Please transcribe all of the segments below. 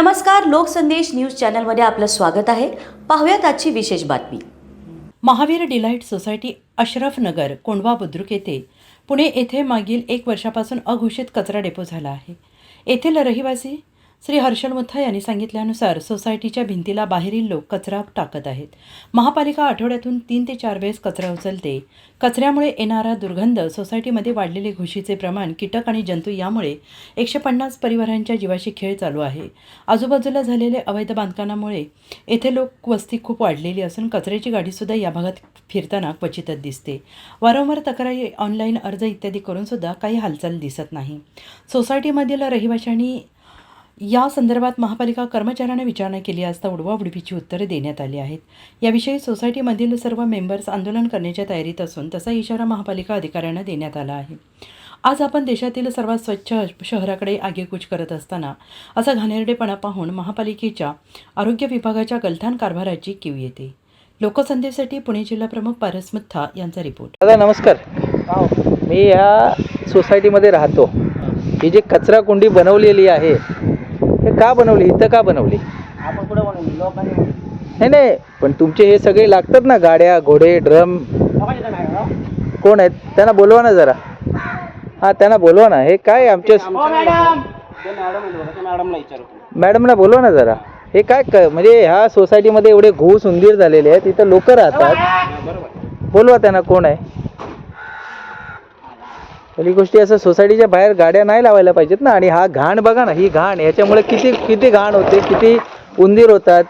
नमस्कार लोकसंदेश न्यूज चॅनलमध्ये आपलं स्वागत आहे. पाहूयात आजची विशेष बातमी. महावीर डिलाईट सोसायटी अशरफ नगर कोंडवा बुद्रुक येथे पुणे येथे मागील एक वर्षापासून अघोषित कचरा डेपो झाला आहे. येथील रहिवासी श्री हर्षल मुथा यांनी सांगितल्यानुसार सोसायटीच्या भिंतीला बाहेरील लोक कचरा टाकत आहेत. महापालिका आठवड्यातून तीन ते चार वेळेस कचरा उचलते. कचऱ्यामुळे येणारा दुर्गंध सोसायटीमध्ये वाढलेले घुशीचे प्रमाण कीटक आणि जंतू यामुळे एकशे पन्नास परिवारांच्या जीवाशी खेळ चालू आहे. आजूबाजूला झालेले अवैध बांधकामामुळे येथे लोक वस्ती खूप वाढलेली असून कचऱ्याची गाडीसुद्धा या भागात फिरताना क्वचितच दिसते. वारंवार तक्रारी ऑनलाईन अर्ज इत्यादी करूनसुद्धा काही हालचाल दिसत नाही. सोसायटीमधील रहिवाशांनी या संदर्भात महापालिका कर्मचाऱ्यांना विचारणा केली असता उडवाउडवीची उत्तरे देण्यात आली आहेत. याविषयी सोसायटीमधील सर्व मेंबर्स आंदोलन करण्याच्या तयारीत असून तसा इशारा महापालिका अधिकाऱ्यांना देण्यात आला आहे. आज आपण देशातील सर्वात स्वच्छ शहराकडे आगेकूच करत असताना असा घाणेरडेपणा पाहून महापालिकेच्या आरोग्य विभागाच्या गलथान कारभाराची किव येते. लोकसंदेसाठी पुणे जिल्हा प्रमुख पारस मुथा यांचा रिपोर्ट. दादा नमस्कार. मी ह्या सोसायटीमध्ये राहतो. ही जी कचरा कुंडी बनवलेली आहे हे का बनवली? इथं का बनवली? आपण कुठं बनवली? लोकांनी नाही नाही. पण तुमचे हे सगळे लागतात ना गाड्या घोडे ड्रम. नाही? कोण आहेत? त्यांना बोलवा ना जरा. हां त्यांना बोलवा ना. हे काय आमच्या हो मॅडम. ते मॅडम आहे बघा, ते मॅडमला विचारतो मॅडमला बोलवा ना जरा. हे काय क म्हणजे ह्या सोसायटीमध्ये एवढे घूस उंदीर झालेले आहेत इथं लोक राहतात. बरोबर बोलवा त्यांना कोण आहे. पहिली गोष्टी असं सोसायटीच्या बाहेर गाड्या नाही लावायला पाहिजेत ना. आणि हा घाण बघा ना ही घाण. याच्यामुळे किती किती घाण होते किती उंदीर होतात.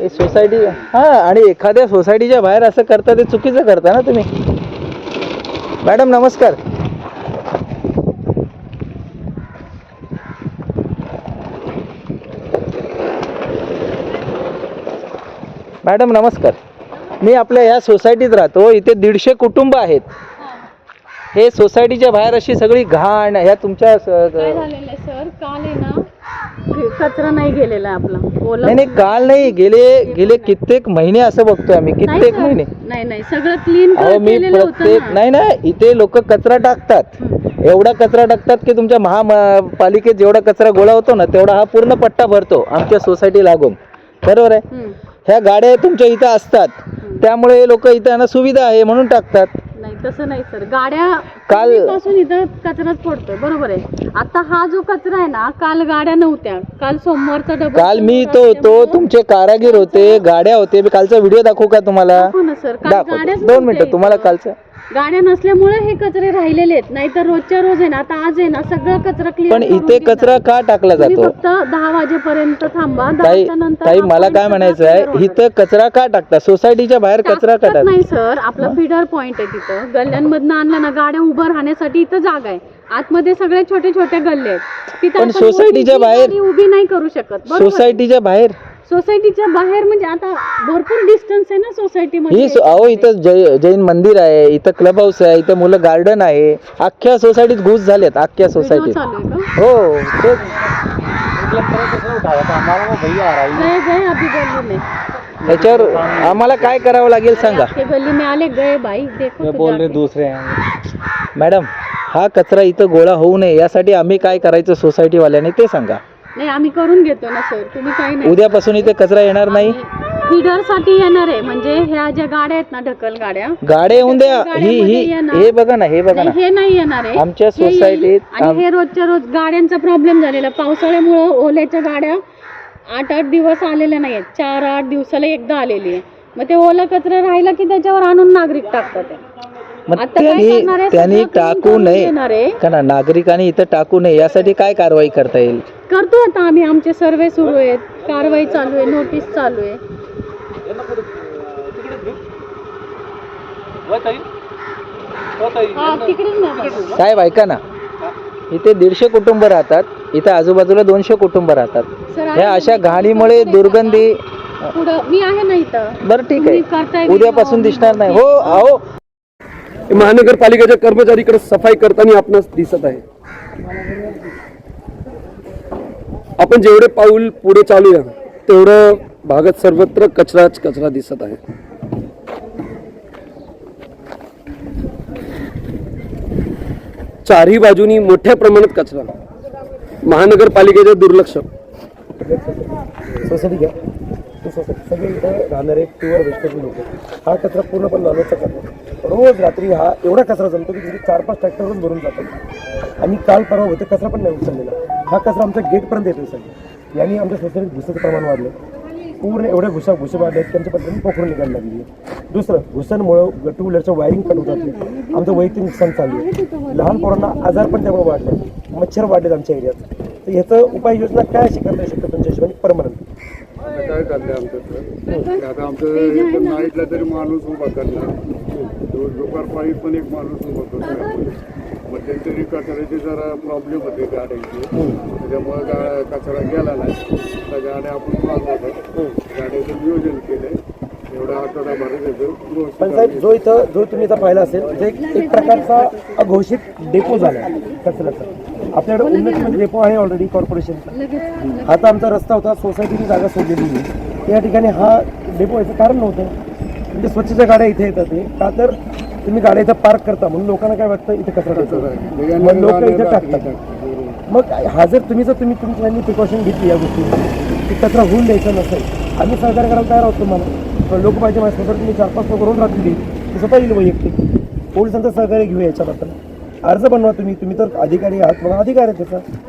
हे सोसायटी हां आणि एखाद्या सोसायटीच्या बाहेर असं करता ते चुकीचं करता ना तुम्ही. मॅडम नमस्कार. मॅडम नमस्कार. मी आपल्या ह्या सोसायटीत राहतो. इथे दीडशे कुटुंब आहेत. हे सोसायटीच्या बाहेर अशी सगळी घाण ह्या तुमच्या स- काय झालेलं आहे सर? काल आहे ना? कचरा नाही गेलेला आपला. ओला नाही नाही काल नाही. गेले गेले कित्येक महिने असं बघतोय आम्ही. नाही कित्येक. महिने. नाही नाही. सगळं क्लीन अहो मी केलेलं होतं प्रत्येक ना. नाही नाही. इथे लोक कचरा टाकतात. एवढा कचरा टाकतात की तुमच्या महापालिकेत जेवढा कचरा गोळा होतो ना तेवढा हा पूर्ण पट्टा भरतो आमच्या सोसायटी लागून. बरोबर आहे? हम्म. ह्या गाड्या तुमच्या इथं असतात. त्यामुळे लोक इथं ना सुविधा आहे म्हणून टाकतात. तसं नाही सर. गाड्या काल- पासून इथं कचराच पडतोय. बरोबर आहे. आता हा जो कचरा आहे ना काल गाड्या नव्हत्या. काल सोमवारचा डबा काल मी तो होतो तुमचे कारागीर होते गाड्या होते मी कालचा व्हिडिओ दाखवू का तुम्हाला? दाखव ना सर. काल दाखव. गाड्याच दोन नव्हत्या मिनिटं तुम्हाला इथं. कालचं गाड्या नसल्यामुळे हे कचरे राहिलेले आहेत. नाहीतर रोजच्या रोज आहे ना आता आज आहे ना सगळं कचरा क्लिअर पण इथे कचरा का टाकला जातो? फक्त दहा वाजेपर्यंत ताई ताई दहाच्या नंतर ताई आपण मला काय सगळं म्हणायचं clear आहे. इथं कचरा का टाकता? सोसायटीच्या बाहेर कचरा का टाकता नाही सर. आपलं फीडर पॉइंट आहे तिथं. गल्ल्यांमधनं आणलं ना गाड्या उभं राहण्यासाठी इथं जागा आहे. आतमध्ये सगळे छोटे छोटे गल्ले आहेत. तिथं पण आपण सोसायटीच्या बाहेर- गाडी उभी नाही करू शकत. बरोबर. सोसायटीच्या बाहेर सोसायटीच्या बाहेर म्हणजे आता भरपूर डिस्टन्स आहे ना सोसायटीमध्ये. ही सो- अहो इथं जै जैन मंदिर आहे इथं क्लब हाऊस आहे इथं मुलं गार्डन आहे. अख्ख्या सोसायटीत घुस झालेत अख्ख्या व्हिडिओ सोसायटीत. चालू आहे का? हो तेच. मतलब तरह कसं उठाया था हमारा वो भैया आ रहा है गए गए अभी गली में त्याच्यावर आम्हाला काय करावं लागेल सांगा? आपके गली में आले गए भाई देखो मैं तो बोल रहे जाके. दूसरे हैं मॅडम हा कचरा इथं गोळा होऊ नये यासाठी आम्ही काय करायचं सोसायटीवाल्याने ते सांगा. नाही आम्ही करून घेतो ना सर. तुम्ही काही नाही. उद्यापासून इथे कचरा येणार नाही? फीडरसाठी येणार आहे. म्हणजे ह्या ज्या गाड्या आहेत ना ढकल गाड्या गाड्या येऊन द्या. ही ही. हे बघा ना हे बघा ना. नाही, हे नाही येणार आहे. आमच्या हे येईल. सोसायटीत आणि हे रोजच्या रोज गाड्यांचा प्रॉब्लेम झालेला. पावसाळ्यामुळं ओल्याच्या गाड्या आठ आठ दिवस आलेल्या नाहीयेत. चार आठ दिवसाला एकदा आलेली आहे. मग ते ओला कचरा राहिला की त्याच्यावर आणून नागरिक टाकतात. ते. मग आता काय त्यांनी करणार आहे? त्यांनी सगळं clean टाकू करून नये. आहे. का ना नागरिकांनी इथं टाकू नये यासाठी काय कारवाई करता येईल? करतो आता आम्ही आमचे सर्वे सुरू आहेत. कारवाई चालू आहे नोटीस चालू आहे. हा तिकडेच साहेब ऐका ना. इथे दीडशे कुटुंब राहतात इथे आजूबाजूला दोनशे कुटुंब राहतात. सर ह्या अशा घाणीमुळे दुर्गंधी पुढं मी आहे ना इथं. बरं ठीक तुम्ही आहे उद्यापासून दिसणार नाही. हो अहो. महानगरपालिकेच्या कर्मचारीकडे सफाई करताना आपणास दिसत आहे. आपण जेवढे पाऊल पुढे चालूया तेवढं भागात सर्वत्र कचराच कचरा दिसत आहे. चारही बाजूनी मोठ्या प्रमाणात कचरा. महानगरपालिकेचे दुर्लक्ष. राहणारे प्युअर लोक. हा कचरा पूर्णपणे नॉनवेजचा रोज रात्री हा एवढा कचरा जमतो की तिथे चार पाच ट्रॅक्टरवरून भरून जातो. आणि काल परवा होते कचरा पण नाही उचललेला. हा कचरा आमच्या गेटपर्यंत येतो सगळं. यांनी आमच्या सोसायटीत भुसाचं प्रमाण वाढलं. पूर्ण एवढ्या भुसा भुसे वाढले आहेत त्यांच्या पद्धतीने पोखरून निघायला लागली दुसरं भुसांमुळं टू व्हीलरचं वायरिंग कट होतात आमचं वैयक्तिक नुकसान चालू आहे. लहान पोरांना आजार पण त्यामुळे वाढले मच्छर वाढलेत आमच्या एरियात तर ह्याचं उपाययोजना काय शिकत नाही शकतो तुमच्या हिशोबाने? परमनंट काय चाललंय आमचं आता आमचं इथं नाईटला तरी माणूस उभा करणार. रोज दुपारपाळी पण एक माणूस उभा करणार. मग त्यांच्यानी कचऱ्याचे जरा प्रॉब्लेम होते गाड्यांची. त्याच्यामुळे गा कचरा गेला नाही. त्या गाड्या आपण मागवतो गाड्याचं नियोजन केलंय. एवढा आठवडाभर त्याचं. पण साहेब जो इथं जो तुम्ही इथं पाहिला असेल एक प्रकारचा अघोषित डेपो झाला कचऱ्याचा. आपल्याकडे उन्नतीमध्ये डेपो आहे ऑलरेडी कॉर्पोरेशनचा आता आमचा रस्ता होता सोसायटीची जागा सोडलेली. आहे या ठिकाणी हा डेपो याचं कारण नव्हतं. म्हणजे स्वच्छच्या गाड्या इथे येतात ते का तर तुम्ही गाड्या इथं पार्क करता म्हणून लोकांना काय वाटतं इथे कचरा टाकतो मग लोक इथे टाकतात. मग हा जर तुम्ही जर तुम्ही तुमच्या प्रिकॉशन घेतली या गोष्टी की कचरा होऊन द्यायचा नसेल. आम्ही सहकार्य करायला तयार आहोत तुम्हाला. पण लोक पाहिजे माझ्या तुम्ही चार पाच लोक करून राहतील स्वतः येईल वैयक्तिक. पोलिसांचं सहकार्य घेऊया याच्याबद्दल. अर्ज बनवा तुम्ही. तुम्ही तर अधिकारी आहात. मला अधिकार आहे त्याचा.